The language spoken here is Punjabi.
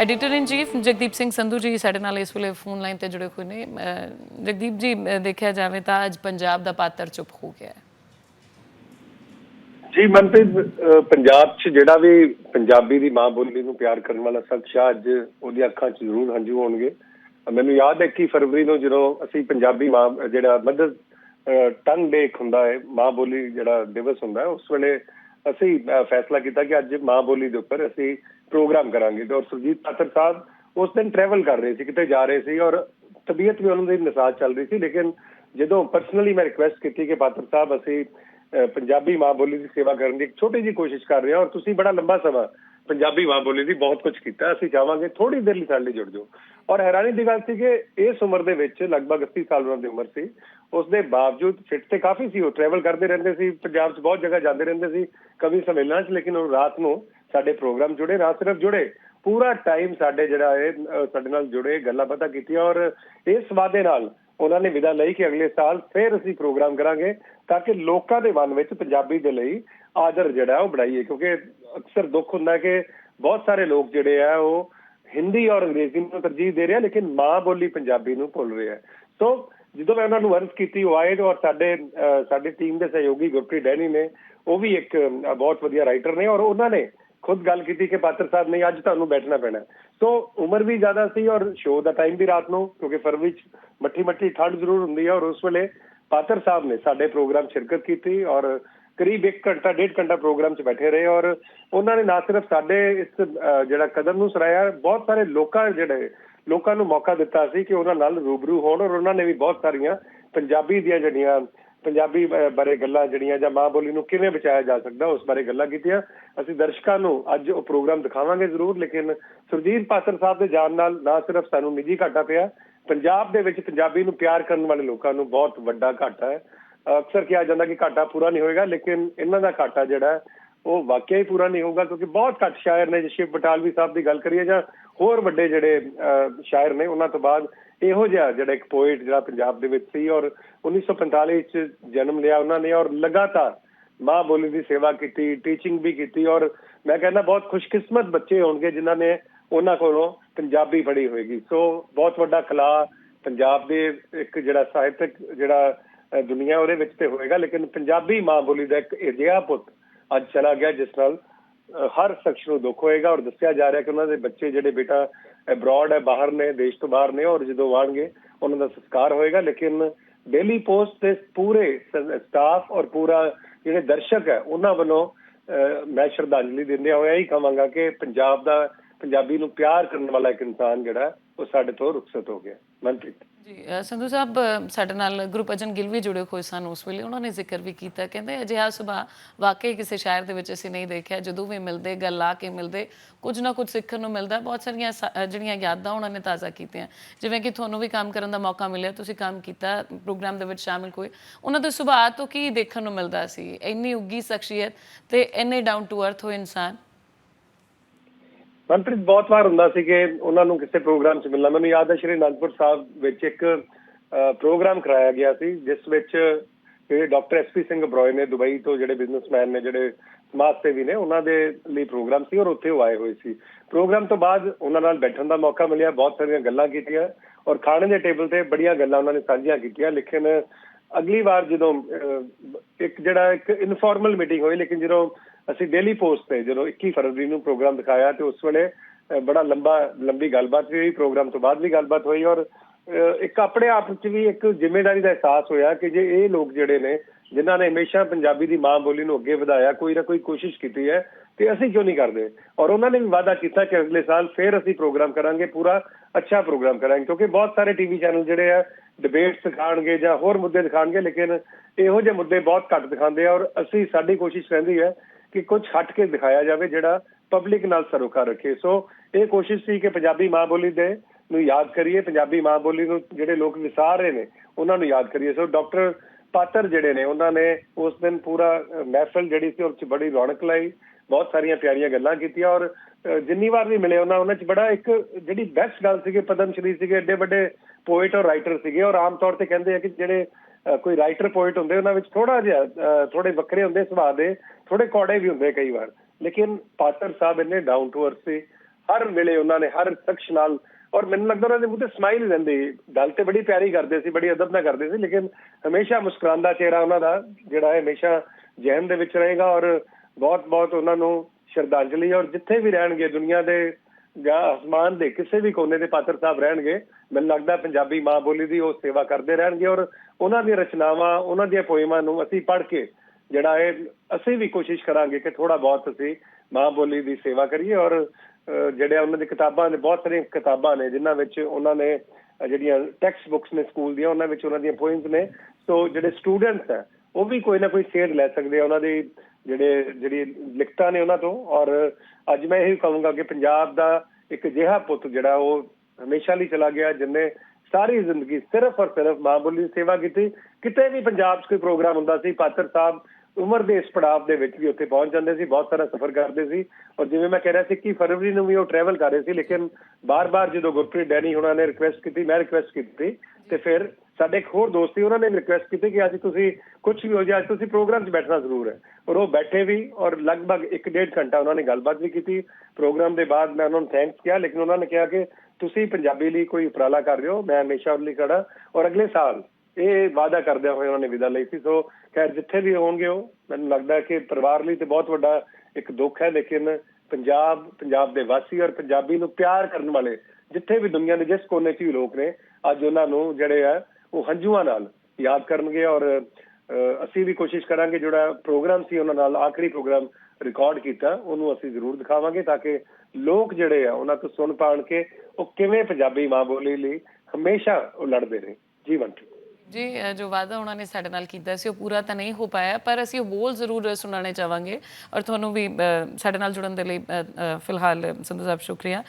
Editor in chief Jagdeep Singh Sandhu ji ਸਾਡੇ ਨਾਲ ਇਸ ਵੇਲੇ ਫੋਨ ਲਾਈਨ ਤੇ ਜੁੜੇ ਹੋਏ ਨੇ। ਜਗਦੀਪ ਜੀ ਦੇਖਿਆ ਜਾਵੇ ਤਾਂ ਅੱਜ ਪੰਜਾਬ ਦਾ ਪਾਤਰ ਚੁੱਪ ਹੋ ਗਿਆ ਹੈ। ਜੀ, ਮਨਪ੍ਰੀਤ ਪੰਜਾਬ 'ਚ ਜਿਹੜਾ ਵੀ ਪੰਜਾਬੀ ਦੀ ਮਾਂ ਬੋਲੀ ਨੂੰ ਪਿਆਰ ਕਰਨ ਵਾਲਾ ਸ਼ਖਸ ਆ ਅੱਜ ਉਹਦੀ ਅੱਖਾਂ 'ਚ ਜ਼ਰੂਰ ਹੰਝੂ ਹੋਣਗੇ। ਮੈਨੂੰ ਯਾਦ ਹੈ ਕਿ ਫਰਵਰੀ ਨੂੰ ਜਦੋਂ ਅਸੀਂ ਪੰਜਾਬੀ ਮਾਂ ਜਿਹੜਾ ਮਦਰ ਟੰਗ ਡੇ ਹੁੰਦਾ ਹੈ, ਮਾਂ ਬੋਲੀ ਜਿਹੜਾ ਦਿਵਸ ਹੁੰਦਾ ਹੈ, ਉਸ ਵੇਲੇ ਅਸੀਂ ਫੈਸਲਾ ਕੀਤਾ ਕਿ ਅੱਜ ਮਾਂ ਬੋਲੀ ਦੇ ਉੱਪਰ ਅਸੀਂ ਪ੍ਰੋਗਰਾਮ ਕਰਾਂਗੇ ਤੇ ਔਰ ਸੁਰਜੀਤ ਪਾਤਰ ਸਾਹਿਬ ਉਸ ਦਿਨ ਟਰੈਵਲ ਕਰ ਰਹੇ ਸੀ, ਕਿਤੇ ਜਾ ਰਹੇ ਸੀ ਔਰ ਤਬੀਅਤ ਵੀ ਉਹਨਾਂ ਦੀ ਨਸਾਜ਼ ਚੱਲ ਰਹੀ ਸੀ, ਲੇਕਿਨ ਜਦੋਂ ਪਰਸਨਲੀ ਮੈਂ ਰਿਕੁਐਸਟ ਕੀਤੀ ਕਿ ਪਾਤਰ ਸਾਹਿਬ ਅਸੀਂ ਅਹ ਪੰਜਾਬੀ ਮਾਂ ਬੋਲੀ ਦੀ ਸੇਵਾ ਕਰਨ ਦੀ ਇੱਕ ਛੋਟੀ ਜਿਹੀ ਕੋਸ਼ਿਸ਼ ਕਰ ਰਹੇ ਹਾਂ ਔਰ ਤੁਸੀਂ ਬੜਾ ਲੰਬਾ ਸਮਾਂ ਪੰਜਾਬੀ ਮਾਂ ਬੋਲੀ ਦੀ ਬਹੁਤ ਕੁਝ ਕੀਤਾ, ਅਸੀਂ ਚਾਹਾਂਗੇ ਥੋੜੀ ਦੇਰ ਲਈ ਸਾਡੇ ਲਈ ਜੁੜ ਜਾਓ। ਔਰ ਹੈਰਾਨੀ ਦੀ ਗੱਲ ਸੀ ਕਿ ਇਸ ਉਮਰ ਦੇ ਵਿੱਚ ਲਗਭਗ 80 ਸਾਲ ਉਹਨਾਂ ਦੀ ਉਮਰ ਸੀ। ਉਸ ਦੇ ਬਾਵਜੂਦ ਫਿੱਟ ਤੇ ਕਾਫੀ ਸੀ, ਉਹ ਟਰੈਵਲ ਕਰਦੇ ਰਹਿੰਦੇ ਸੀ, ਪੰਜਾਬ 'ਚ ਬਹੁਤ ਜਗ੍ਹਾ ਜਾਂਦੇ ਰਹਿੰਦੇ ਸੀ, ਕਵੀ ਸੰਮੇਲਨਾਂ 'ਚ, ਲੇਕਿਨ ਉਹ ਰਾਤ ਨੂੰ ਸਾਡੇ ਪ੍ਰੋਗਰਾਮ ਜੁੜੇ, ਰਾਤ ਸਿਰਫ ਜੁੜੇ। ਪੂਰਾ ਟਾਈਮ ਸਾਡੇ ਜਿਹੜਾ ਹੈ ਸਾਡੇ ਨਾਲ ਜੁੜੇ, ਗੱਲਾਂ ਬਾਤਾਂ ਕੀਤੀਆਂ ਔਰ ਇਸ ਵਾਅਦੇ ਨਾਲ ਉਹਨਾਂ ਨੇ ਵਿਦਾ ਲਈ ਕਿ ਅਗਲੇ ਸਾਲ ਫਿਰ ਅਸੀਂ ਪ੍ਰੋਗਰਾਮ ਕਰਾਂਗੇ ਤਾਂ ਕਿ ਲੋਕਾਂ ਦੇ ਮਨ ਵਿੱਚ ਪੰਜਾਬੀ ਦੇ ਲਈ ਆਦਰ ਜਿਹੜਾ ਉਹ ਬਣਾਈਏ, ਕਿਉਂਕਿ ਅਕਸਰ ਦੁੱਖ ਹੁੰਦਾ ਕਿ ਬਹੁਤ ਸਾਰੇ ਲੋਕ ਜਿਹੜੇ ਆ, ਉਹ ਹਿੰਦੀ ਔਰ ਅੰਗਰੇਜ਼ੀ ਨੂੰ ਤਰਜੀਹ ਦੇ ਰਹੇ ਆ, ਲੇਕਿਨ ਮਾਂ ਬੋਲੀ ਪੰਜਾਬੀ ਨੂੰ ਭੁੱਲ ਰਹੇ ਆ। ਸੋ ਜਦੋਂ ਮੈਂ ਉਹਨਾਂ ਨੂੰ ਅਰਜ਼ ਕੀਤੀ, ਉਹ ਆਏ ਔਰ ਸਾਡੇ, ਅਹ, ਸਾਡੀ ਟੀਮ ਦੇ ਸਹਿਯੋਗੀ ਗੁਰਪ੍ਰੀਤ ਡੈਨੀ ਨੇ, ਉਹ ਵੀ ਇੱਕ ਬਹੁਤ ਵਧੀਆ ਰਾਈਟਰ ਨੇ ਔਰ ਉਹਨਾਂ ਨੇ ਖੁਦ ਗੱਲ ਕੀਤੀ ਕਿ ਪਾਤਰ ਸਾਹਿਬ, ਨਹੀਂ, ਅੱਜ ਤੁਹਾਨੂੰ ਬੈਠਣਾ ਪੈਣਾ। ਸੋ ਉਮਰ ਵੀ ਜ਼ਿਆਦਾ ਸੀ ਔਰ ਸ਼ੋਅ ਦਾ ਟਾਈਮ ਵੀ ਰਾਤ ਨੂੰ, ਕਿਉਂਕਿ ਫਰਵਰੀ ਚ ਮੱਠੀ ਮੱਠੀ ਠੰਡ ਜ਼ਰੂਰ ਹੁੰਦੀ ਹੈ ਔਰ ਉਸ ਵੇਲੇ ਪਾਤਰ ਸਾਹਿਬ ਨੇ ਸਾਡੇ ਪ੍ਰੋਗਰਾਮ ਸ਼ਿਰਕਤ ਕੀਤੀ ਔਰ ਕਰੀਬ 1 ਘੰਟਾ ਡੇਢ ਘੰਟਾ ਪ੍ਰੋਗਰਾਮ 'ਚ ਬੈਠੇ ਰਹੇ ਔਰ ਉਹਨਾਂ ਨੇ ਨਾ ਸਿਰਫ ਸਾਡੇ ਇਸ ਅਹ, ਜਿਹੜਾ ਕਦਮ ਨੂੰ ਸਰਾਇਆ ਬਹੁਤ ਸਾਰੇ ਲੋਕਾਂ ਜਿਹੜੇ ਲੋਕਾਂ ਨੂੰ ਮੌਕਾ ਦਿੱਤਾ ਸੀ ਕਿ ਉਹਨਾਂ ਨਾਲ ਰੂਬਰੂ ਹੋਣ ਔਰ ਉਹਨਾਂ ਨੇ ਵੀ ਬਹੁਤ ਸਾਰੀਆਂ ਪੰਜਾਬੀ ਦੀਆਂ ਜਿਹੜੀਆਂ ਪੰਜਾਬੀ ਬਾਰੇ ਗੱਲਾਂ ਜਿਹੜੀਆਂ ਜਾਂ ਮਾਂ ਬੋਲੀ ਨੂੰ ਕਿਵੇਂ ਬਚਾਇਆ ਜਾ ਸਕਦਾ ਉਸ ਬਾਰੇ ਗੱਲਾਂ ਕੀਤੀਆਂ। ਅਸੀਂ ਦਰਸ਼ਕਾਂ ਨੂੰ ਅੱਜ ਉਹ ਪ੍ਰੋਗਰਾਮ ਦਿਖਾਵਾਂਗੇ ਜ਼ਰੂਰ ਲੇਕਿਨ ਸੁਰਜੀਤ ਪਾਤਰ ਸਾਹਿਬ ਦੇ ਜਾਣ ਨਾਲ ਨਾ ਸਿਰਫ ਸਾਨੂੰ ਨਿੱਜੀ ਘਾਟਾ ਪਿਆ ਪੰਜਾਬ ਦੇ ਵਿੱਚ ਪੰਜਾਬੀ ਨੂੰ ਪਿਆਰ ਕਰਨ ਵਾਲੇ ਲੋਕਾਂ ਨੂੰ ਬਹੁਤ ਵੱਡਾ ਘਾਟਾ ਹੈ। ਅਕਸਰ ਕਿਹਾ ਜਾਂਦਾ ਕਿ ਘਾਟਾ ਪੂਰਾ ਨਹੀਂ ਹੋਏਗਾ ਲੇਕਿਨ ਇਹਨਾਂ ਦਾ ਘਾਟਾ ਜਿਹੜਾ ਉਹ ਵਾਕਿਆ ਹੀ ਪੂਰਾ ਨਹੀਂ ਹੋਊਗਾ ਕਿਉਂਕਿ ਬਹੁਤ ਘੱਟ ਸ਼ਾਇਰ ਨੇ ਜੇ ਸ਼ਿਵ ਬਟਾਲਵੀ ਸਾਹਿਬ ਦੀ ਗੱਲ ਕਰੀਏ ਜਾਂ ਹੋਰ ਵੱਡੇ ਜਿਹੜੇ ਅਹ, ਸ਼ਾਇਰ ਨੇ ਉਹਨਾਂ ਤੋਂ ਬਾਅਦ ਇਹੋ ਜਿਹਾ ਜਿਹੜਾ ਇੱਕ ਪੋਇਟ ਜਿਹੜਾ ਪੰਜਾਬ ਦੇ ਵਿੱਚ ਸੀ ਔਰ 1945 ਚ ਜਨਮ ਲਿਆ ਉਹਨਾਂ ਨੇ ਔਰ ਲਗਾਤਾਰ ਮਾਂ ਬੋਲੀ ਦੀ ਸੇਵਾ ਕੀਤੀ ਟੀਚਿੰਗ ਵੀ ਕੀਤੀ ਔਰ ਮੈਂ ਕਹਿੰਦਾ ਬਹੁਤ ਖੁਸ਼ਕਿਸਮਤ ਬੱਚੇ ਹੋਣਗੇ ਜਿਨ੍ਹਾਂ ਨੇ ਉਹਨਾਂ ਕੋਲੋਂ ਪੰਜਾਬੀ ਪੜ੍ਹੀ ਹੋਏਗੀ। ਸੋ ਬਹੁਤ ਵੱਡਾ ਖਲਾ ਪੰਜਾਬ ਦੇ ਇੱਕ ਜਿਹੜਾ ਸਾਹਿਤਕ ਜਿਹੜਾ ਦੁਨੀਆ ਉਹਦੇ ਵਿੱਚ ਤੇ ਹੋਏਗਾ ਲੇਕਿਨ ਪੰਜਾਬੀ ਮਾਂ ਬੋਲੀ ਦਾ ਇੱਕ ਅਜਿਹਾ ਪੁੱਤ ਅੱਜ ਚਲਾ ਗਿਆ ਜਿਸ ਨਾਲ ਹਰ ਸ਼ਖਸ ਨੂੰ ਦੁੱਖ ਹੋਏਗਾ ਔਰ ਦੱਸਿਆ ਜਾ ਰਿਹਾ ਕਿ ਉਹਨਾਂ ਦੇ ਬੱਚੇ ਜਿਹੜੇ ਬੇਟਾ ਅਬਰੋਡ ਹੈ ਬਾਹਰ ਨੇ ਦੇਸ਼ ਤੋਂ ਬਾਹਰ ਨੇ ਔਰ ਜਦੋਂ ਆਉਣਗੇ ਉਹਨਾਂ ਦਾ ਸੰਸਕਾਰ ਹੋਏਗਾ ਲੇਕਿਨ ਡੇਲੀ ਪੋਸਟ ਦੇ ਪੂਰੇ ਸਟਾਫ ਔਰ ਪੂਰਾ ਜਿਹੜੇ ਦਰਸ਼ਕ ਹੈ ਉਹਨਾਂ ਵੱਲੋਂ ਅਹ, ਮੈਂ ਸ਼ਰਧਾਂਜਲੀ ਦਿੰਦੇ ਹੋਇਆ ਹੀ ਕਹਾਂਗਾ ਕਿ ਪੰਜਾਬ ਦਾ ਪੰਜਾਬੀ ਨੂੰ ਪਿਆਰ ਕਰਨ ਵਾਲਾ ਇੱਕ ਇਨਸਾਨ ਜਿਹੜਾ ਉਹ ਸਾਡੇ ਤੋਂ ਰੁਖਸਤ ਹੋ ਗਿਆ। ਮਨਪ੍ਰੀਤ। ਜੀ ਸੰਧੂ ਸਾਹਿਬ ਸਾਡੇ ਨਾਲ ਗੁਰਪਜਨ ਗਿੱਲ ਵੀ ਜੁੜੇ ਹੋਏ ਸਨ ਉਸ ਵੇਲੇ। ਉਹਨਾਂ ਨੇ ਜ਼ਿਕਰ ਵੀ ਕੀਤਾ। ਕਹਿੰਦੇ, ਅਜਿਹਾ ਸੁਭਾਅ ਵਾਕਈ ਕਿਸੇ ਸ਼ਾਇਰ ਦੇ ਵਿੱਚ ਅਸੀਂ ਨਹੀਂ ਦੇਖਿਆ। ਜਦੋਂ ਵੀ ਮਿਲਦੇ, ਗੱਲ ਆ ਕੇ ਮਿਲਦੇ, ਕੁਝ ਨਾ ਕੁਝ ਸਿੱਖਣ ਨੂੰ ਮਿਲਦਾ। ਬਹੁਤ ਸਾਰੀਆਂ ਜਿਹੜੀਆਂ ਯਾਦਾਂ ਉਹਨਾਂ ਨੇ ਤਾਜ਼ਾ ਕੀਤੀਆਂ। ਜਿਵੇਂ ਕਿ ਤੁਹਾਨੂੰ ਵੀ ਕੰਮ ਕਰਨ ਦਾ ਮੌਕਾ ਮਿਲਿਆ, ਤੁਸੀਂ ਕੰਮ ਕੀਤਾ, ਪ੍ਰੋਗਰਾਮ ਦੇ ਵਿੱਚ ਸ਼ਾਮਿਲ ਹੋਏ। ਉਹਨਾਂ ਦੇ ਸੁਭਾਅ ਤੋਂ ਕੀ ਦੇਖਣ ਨੂੰ ਮਿਲਦਾ ਸੀ? ਇੰਨੀ ਉੱਗੀ ਸ਼ਖਸੀਅਤ ਤੇ ਇੰਨੇ ਡਾਊਨ ਟੂ ਅਰਥ ਹੋਏ ਇਨਸਾਨ। ਮਨਪ੍ਰੀਤ ਬਹੁਤ ਵਾਰ ਹੁੰਦਾ ਸੀ ਕਿ ਉਹਨਾਂ ਨੂੰ ਕਿਸੇ ਪ੍ਰੋਗਰਾਮ 'ਚ ਮਿਲਣਾ। ਮੈਨੂੰ ਯਾਦ ਹੈ ਸ਼੍ਰੀ ਅਨੰਦਪੁਰ ਸਾਹਿਬ ਵਿੱਚ ਇੱਕ ਅਹ, ਪ੍ਰੋਗਰਾਮ ਕਰਾਇਆ ਗਿਆ ਸੀ ਜਿਸ ਵਿੱਚ ਜਿਹੜੇ ਡਾਕਟਰ ਐਸਪੀ ਸਿੰਘ ਬਰੋਏ ਨੇ ਦੁਬਈ ਤੋਂ ਜਿਹੜੇ ਬਿਜ਼ਨਸਮੈਨ ਨੇ ਜਿਹੜੇ ਸਮਾਜ ਸੇਵੀ ਨੇ ਉਹਨਾਂ ਦੇ ਲਈ ਪ੍ਰੋਗਰਾਮ ਸੀ ਔਰ ਉੱਥੇ ਉਹ ਆਏ ਹੋਏ ਸੀ। ਪ੍ਰੋਗਰਾਮ ਤੋਂ ਬਾਅਦ ਉਹਨਾਂ ਨਾਲ ਬੈਠਣ ਦਾ ਮੌਕਾ ਮਿਲਿਆ ਬਹੁਤ ਸਾਰੀਆਂ ਗੱਲਾਂ ਕੀਤੀਆਂ ਔਰ ਖਾਣੇ ਦੇ ਟੇਬਲ ਤੇ ਬੜੀਆਂ ਗੱਲਾਂ ਉਹਨਾਂ ਨੇ ਸਾਂਝੀਆਂ ਕੀਤੀਆਂ ਲੇਕਿਨ ਅਗਲੀ ਵਾਰ ਜਦੋਂ ਅਹ, ਇੱਕ ਜਿਹੜਾ ਇੱਕ ਇਨਫਾਰਮਲ ਮੀਟਿੰਗ ਹੋਈ ਲੇਕਿਨ ਜਦੋਂ ਅਸੀਂ ਡੇਲੀ ਪੋਸਟ ਤੇ ਜਦੋਂ 21 ਫਰਵਰੀ ਨੂੰ ਪ੍ਰੋਗਰਾਮ ਦਿਖਾਇਆ ਤੇ ਉਸ ਵੇਲੇ ਬੜਾ ਲੰਬਾ, ਲੰਬੀ ਗੱਲਬਾਤ ਵੀ ਹੋਈ ਪ੍ਰੋਗਰਾਮ ਤੋਂ ਬਾਅਦ ਵੀ ਗੱਲਬਾਤ ਹੋਈ ਔਰ ਇੱਕ ਆਪਣੇ ਆਪ ਵਿੱਚ ਵੀ ਇੱਕ ਜ਼ਿੰਮੇਵਾਰੀ ਦਾ ਅਹਿਸਾਸ ਹੋਇਆ ਕਿ ਜੇ ਇਹ ਲੋਕ ਜਿਹੜੇ ਨੇ, ਜਿਨ੍ਹਾਂ ਨੇ ਹਮੇਸ਼ਾ ਪੰਜਾਬੀ ਦੀ ਮਾਂ ਬੋਲੀ ਨੂੰ ਅੱਗੇ ਵਧਾਇਆ, ਕੋਈ ਨਾ ਕੋਈ ਕੋਸ਼ਿਸ਼ ਕੀਤੀ ਹੈ ਤੇ ਅਸੀਂ ਕਿਉਂ ਨਹੀਂ ਕਰਦੇ? ਔਰ ਉਹਨਾਂ ਨੇ ਵੀ ਵਾਅਦਾ ਕੀਤਾ ਕਿ ਅਗਲੇ ਸਾਲ ਫੇਰ ਅਸੀਂ ਪ੍ਰੋਗਰਾਮ ਕਰਾਂਗੇ, ਪੂਰਾ ਅੱਛਾ ਪ੍ਰੋਗਰਾਮ ਕਰਾਂਗੇ, ਕਿਉਂਕਿ ਬਹੁਤ ਸਾਰੇ ਟੀਵੀ ਚੈਨਲ ਜਿਹੜੇ ਆ ਡਿਬੇਟਸ ਦਿਖਾਣਗੇ ਜਾਂ ਹੋਰ ਮੁੱਦੇ ਦਿਖਾਣਗੇ ਲੇਕਿਨ ਇਹੋ ਜਿਹੇ ਮੁੱਦੇ ਬਹੁਤ ਘੱਟ ਦਿਖਾਉਂਦੇ ਆ ਔਰ ਅਸੀਂ ਸਾਡੀ ਕੋਸ਼ਿਸ਼ ਰਹਿੰਦੀ ਹੈ ਕਿ ਕੁਝ ਹਟ ਕੇ ਦਿਖਾਇਆ ਜਾਵੇ ਜਿਹੜਾ ਪਬਲਿਕ ਨਾਲ ਸਰੋਕਾਰ ਰੱਖੇ। ਸੋ ਇਹ ਕੋਸ਼ਿਸ਼ ਸੀ ਕਿ ਪੰਜਾਬੀ ਮਾਂ ਬੋਲੀ ਦੇ ਨੂੰ ਯਾਦ ਕਰੀਏ। ਪੰਜਾਬੀ ਮਾਂ ਬੋਲੀ ਨੂੰ ਜਿਹੜੇ ਲੋਕ ਵਿਸਾਰ ਰਹੇ ਨੇ, ਉਹਨਾਂ ਨੂੰ ਯਾਦ ਕਰੀਏ। ਸੋ ਡਾਕਟਰ ਪਾਤਰ ਜਿਹੜੇ ਨੇ, ਉਹਨਾਂ ਨੇ ਉਸ ਦਿਨ ਪੂਰਾ ਮਹਿਫਲ ਜਿਹੜੀ ਸੀ ਉਹ 'ਚ ਬੜੀ ਰੌਣਕ ਲਾਈ। ਬਹੁਤ ਸਾਰੀਆਂ ਪਿਆਰੀਆਂ ਗੱਲਾਂ ਕੀਤੀਆਂ ਔਰ ਜਿੰਨੀ ਵਾਰ ਵੀ ਮਿਲੇ ਉਹਨਾਂ ਉਹਨਾਂ 'ਚ ਬੜਾ ਇੱਕ ਜਿਹੜੀ ਬੈਸਟ ਗੱਲ ਸੀ ਕਿ ਪਦਮ ਸ਼੍ਰੀ ਸੀਗੇ, ਏਡੇ ਵੱਡੇ ਪੋਇਟ ਔਰ ਰਾਈਟਰ ਸੀਗੇ। ਔਰ ਆਮ ਤੌਰ ਤੇ ਕਹਿੰਦੇ ਆ ਕਿ ਜਿਹੜੇ ਕੋਈ ਰਾਈਟਰ ਪੋਇਟ ਹੁੰਦੇ, ਉਹਨਾਂ ਵਿੱਚ ਥੋੜਾ ਜਿਹਾ ਥੋੜੇ ਵੱਖਰੇ ਹੁੰਦੇ, ਸੁਭਾਅ ਦੇ ਥੋੜੇ ਕੌੜੇ ਵੀ ਹੁੰਦੇ ਕਈ ਵਾਰ। ਲੇਕਿਨ ਪਾਤਰ ਸਾਹਿਬ ਇੰਨੇ ਡਾਊਨ ਟੂ ਅਰਥ ਸੀ, ਹਰ ਵੇਲੇ ਉਹਨਾਂ ਨੇ, ਹਰ ਸ਼ਖਸ ਨਾਲ, ਔਰ ਮੈਨੂੰ ਲੱਗਦਾ ਉਹਨਾਂ ਦੇ ਮੂੰਹ ਤੇ ਸਮਾਈਲ ਰਹਿੰਦੀ। ਗੱਲ ਤੇ ਬੜੀ ਪਿਆਰੀ ਕਰਦੇ ਸੀ, ਬੜੀ ਅਦਬ ਨਾਲ ਕਰਦੇ ਸੀ, ਲੇਕਿਨ ਹਮੇਸ਼ਾ ਮੁਸਕਰਾਉਂਦਾ ਚਿਹਰਾ ਉਹਨਾਂ ਦਾ, ਜਿਹੜਾ ਹੈ ਹਮੇਸ਼ਾ ਜਹਿਨ ਦੇ ਵਿੱਚ ਰਹੇਗਾ ਔਰ ਬਹੁਤ ਬਹੁਤ ਉਹਨਾਂ ਨੂੰ ਸ਼ਰਧਾਂਜਲੀ ਔਰ ਜਿੱਥੇ ਵੀ ਰਹਿਣਗੇ ਦੁਨੀਆ ਦੇ ਜਾਂ ਅਸਮਾਨ ਦੇ ਕਿਸੇ ਵੀ ਕੋਨੇ ਦੇ ਪਾਤਰ ਸਾਹਿਬ ਰਹਿਣਗੇ ਮੈਨੂੰ ਲੱਗਦਾ ਪੰਜਾਬੀ ਮਾਂ ਬੋਲੀ ਦੀ ਉਹ ਸੇਵਾ ਕਰਦੇ ਰਹਿਣਗੇ ਔਰ ਉਹਨਾਂ ਦੀਆਂ ਰਚਨਾਵਾਂ ਉਹਨਾਂ ਦੀਆਂ ਪੋਇਮਾਂ ਨੂੰ ਅਸੀਂ ਪੜ੍ਹ ਕੇ ਜਿਹੜਾ ਹੈ ਅਸੀਂ ਵੀ ਕੋਸ਼ਿਸ਼ ਕਰਾਂਗੇ ਕਿ ਥੋੜਾ ਬਹੁਤ ਅਸੀਂ ਮਾਂ ਬੋਲੀ ਦੀ ਸੇਵਾ ਕਰੀਏ ਔਰ ਅਹ, ਜਿਹੜੇ ਉਹਨਾਂ ਦੀ ਕਿਤਾਬਾਂ ਨੇ ਬਹੁਤ ਸਾਰੀਆਂ ਕਿਤਾਬਾਂ ਨੇ ਜਿਨ੍ਹਾਂ ਵਿੱਚ ਉਹਨਾਂ ਨੇ ਜਿਹੜੀਆਂ ਟੈਕਸਟ ਬੁੱਕਸ ਨੇ ਸਕੂਲ ਦੀਆਂ ਉਹਨਾਂ ਵਿੱਚ ਉਹਨਾਂ ਦੀਆਂ ਪੋਇਮਸ ਨੇ। ਸੋ ਜਿਹੜੇ ਸਟੂਡੈਂਟਸ ਹੈ ਉਹ ਵੀ ਕੋਈ ਨਾ ਕੋਈ ਸੇਧ ਲੈ ਸਕਦੇ ਆ ਉਹਨਾਂ ਦੀ ਜਿਹੜੇ, ਜਿਹੜੀ ਲਿਖਤਾਂ ਨੇ ਉਹਨਾਂ ਤੋਂ। ਔਰ ਅੱਜ ਮੈਂ ਇਹ ਕਹੂੰਗਾ ਕਿ ਪੰਜਾਬ ਦਾ ਇੱਕ ਅਜਿਹਾ ਪੁੱਤ ਜਿਹੜਾ ਉਹ ਹਮੇਸ਼ਾ ਲਈ ਚਲਾ ਗਿਆ, ਜਿਨੇ ਸਾਰੀ ਜ਼ਿੰਦਗੀ ਸਿਰਫ ਔਰ ਸਿਰਫ ਮਾਂ ਬੋਲੀ ਦੀ ਸੇਵਾ ਕੀਤੀ। ਕਿਤੇ ਵੀ ਪੰਜਾਬ 'ਚ ਕੋਈ ਪ੍ਰੋਗਰਾਮ ਹੁੰਦਾ ਸੀ, ਪਾਤਰ ਸਾਹਿਬ ਉਮਰ ਦੇ ਇਸ ਪੜਾਅ ਦੇ ਵਿੱਚ ਵੀ ਉੱਥੇ ਪਹੁੰਚ ਜਾਂਦੇ ਸੀ, ਬਹੁਤ ਸਾਰਾ ਸਫ਼ਰ ਕਰਦੇ ਸੀ। ਔਰ ਜਿਵੇਂ ਮੈਂ ਕਹਿ ਰਿਹਾ ਸੀ ਕਿ ਫਰਵਰੀ ਨੂੰ ਵੀ ਉਹ ਟਰੈਵਲ ਕਰ ਰਹੇ ਸੀ, ਲੇਕਿਨ ਬਾਰ-ਬਾਰ ਜਦੋਂ ਗੁਰਪ੍ਰੀਤ ਡੈਨੀ ਹੁਣਾਂ ਨੇ ਰਿਕੁਐਸਟ ਕੀਤੀ, ਮੈਂ ਰਿਕੁਐਸਟ ਕੀਤੀ ਤੇ ਫਿਰ ਸਾਡੇ ਇੱਕ ਹੋਰ ਦੋਸਤ ਸੀ, ਉਹਨਾਂ ਨੇ ਰਿਕੁਐਸਟ ਕੀਤੀ ਕਿ ਅੱਜ ਤੁਸੀਂ ਕੁਝ ਵੀ ਹੋ ਜਾਏ, ਅੱਜ ਤੁਸੀਂ ਪ੍ਰੋਗਰਾਮ 'ਚ ਬੈਠਣਾ ਜ਼ਰੂਰ ਹੈ। ਔਰ ਉਹ ਬੈਠੇ ਵੀ ਔਰ ਲਗਭਗ 1.5 ਘੰਟਾ ਉਹਨਾਂ ਨੇ ਗੱਲਬਾਤ ਵੀ ਕੀਤੀ। ਪ੍ਰੋਗਰਾਮ ਦੇ ਬਾਅਦ ਮੈਂ ਉਹਨਾਂ ਨੂੰ ਥੈਂਕਸ ਕਿਹਾ, ਲੇਕਿਨ ਉਹਨਾਂ ਨੇ ਕਿਹਾ ਕਿ ਤੁਸੀਂ ਪੰਜਾਬੀ ਲਈ ਕੋਈ ਉਪਰਾਲਾ ਕਰ ਰਹੇ ਹੋ, ਮੈਂ ਹਮੇਸ਼ਾ ਉਹਦੇ ਲਈ ਖੜਾ ਔਰ ਅਗਲੇ ਸਾਲ ਇਹ ਵਾਅਦਾ ਕਰਦਿਆਂ ਹੋਏ ਉਹਨਾਂ ਨੇ ਵਿਦਾ ਲਈ ਸੀ। ਸੋ ਖੈਰ, ਜਿੱਥੇ ਵੀ ਹੋਣਗੇ ਉਹ, ਮੈਨੂੰ ਲੱਗਦਾ ਕਿ ਪਰਿਵਾਰ ਲਈ ਤੇ ਬਹੁਤ ਵੱਡਾ ਇੱਕ ਦੁੱਖ ਹੈ, ਲੇਕਿਨ ਪੰਜਾਬ ਪੰਜਾਬ ਦੇ ਵਾਸੀ ਔਰ ਪੰਜਾਬੀ ਨੂੰ ਪਿਆਰ ਕਰਨ ਵਾਲੇ ਜਿੱਥੇ ਵੀ ਦੁਨੀਆ ਦੇ ਜਿਸ ਕੋਨੇ 'ਚ ਵੀ ਲੋਕ ਨੇ, ਅੱਜ ਉਹਨਾਂ ਨੂੰ ਜਿਹੜੇ ਆ ਉਹ ਹੰਝੂਆਂ ਨਾਲ ਯਾਦ ਕਰਨਗੇ ਔਰ ਅਸੀਂ ਵੀ ਕੋਸ਼ਿਸ਼ ਕਰਾਂਗੇ ਜਿਹੜਾ ਪ੍ਰੋਗਰਾਮ ਸੀ ਉਹਨਾਂ ਨਾਲ, ਆਖਰੀ ਪ੍ਰੋਗਰਾਮ ਰਿਕਾਰਡ ਕੀਤਾ, ਉਹਨੂੰ ਅਸੀਂ ਜ਼ਰੂਰ ਦਿਖਾਵਾਂਗੇ ਤਾਂ ਕਿ ਲੋਕ ਜਿਹੜੇ ਆ ਉਹਨਾਂ ਤੋਂ ਸੁਣ ਪਾਣ ਕੇ ਉਹ ਕਿਵੇਂ ਪੰਜਾਬੀ ਮਾਂ ਬੋਲੀ ਲਈ ਹਮੇਸ਼ਾ ਉਹ ਲੜਦੇ ਨੇ ਜੀ 'ਚ ਜੀ ਜੋ ਵਾਅਦਾ ਉਹਨਾਂ ਨੇ ਸਾਡੇ ਨਾਲ ਕੀਤਾ ਸੀ ਉਹ ਪੂਰਾ ਤਾਂ ਨਹੀਂ ਹੋ ਪਾਇਆ, ਪਰ ਅਸੀਂ ਉਹ ਬੋਲ ਜ਼ਰੂਰ ਸੁਣਾਉਣੇ ਚਾਹਾਂਗੇ ਔਰ ਤੁਹਾਨੂੰ ਵੀ ਸਾਡੇ ਨਾਲ ਜੁੜਨ ਦੇ ਲਈ ਫਿਲਹਾਲ ਸੰਧੂ ਸਾਹਿਬ ਸ਼ੁਕਰੀਆ।